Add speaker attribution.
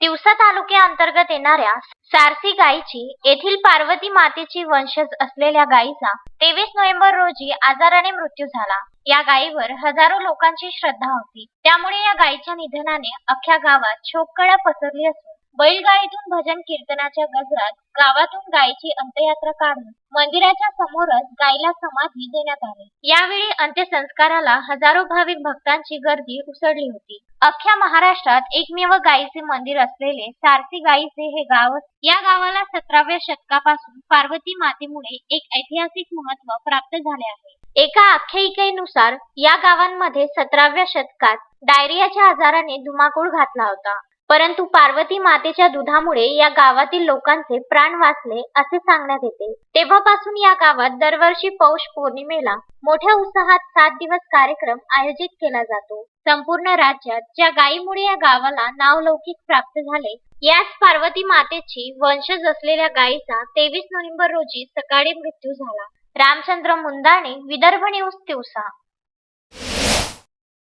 Speaker 1: तिवसा तालुक्याअंतर्गत येणाऱ्या सारसी गायीची येथील पार्वती मातेची वंशज असलेल्या गायीचा तेवीस नोव्हेंबर रोजी आजाराने मृत्यू झाला. या गायीवर हजारो लोकांची श्रद्धा होती. त्यामुळे या गायीच्या निधनाने अख्ख्या गावात शोककळा पसरली असून बैलगाडीतून भजन कीर्तनाच्या गजरात गावातून गायीची अंत्ययात्रा काढून मंदिराच्या समोरच गायीला समाधी देण्यात आली. यावेळी अंत्यसंस्काराला हजारो भाविक भक्तांची गर्दी उसळली होती. अख्ख्या महाराष्ट्रात एकमेव गायीचे मंदिर असलेले सारसी गायीचे हे गाव या गावाला सतराव्या शतकापासून पार्वती मातेमुळे एक ऐतिहासिक महत्त्व प्राप्त झाले आहे. एका आख्यायिकेनुसार या गावांमध्ये सतराव्या शतकात डायरियाच्या आजाराने धुमाकूळ घातला होता. परंतु पार्वती मातेच्या दुधामुळे या गावातील लोकांचे प्राण वाचले असे सांगण्यात येते. तेव्हापासून या गावात दरवर्षी पौष पौर्णिमेला मोठ्या उत्साहात सात दिवस कार्यक्रम आयोजित केला जातो. संपूर्ण राज्यात ज्या गायीमुळे या गावाला नावलौकिक प्राप्त झाले याच पार्वती मातेची वंशज असलेल्या गायीचा तेवीस नोव्हेंबर रोजी सकाळी मृत्यू झाला. रामचंद्र मुंदाणे विदर्भ न्यूज दिवसा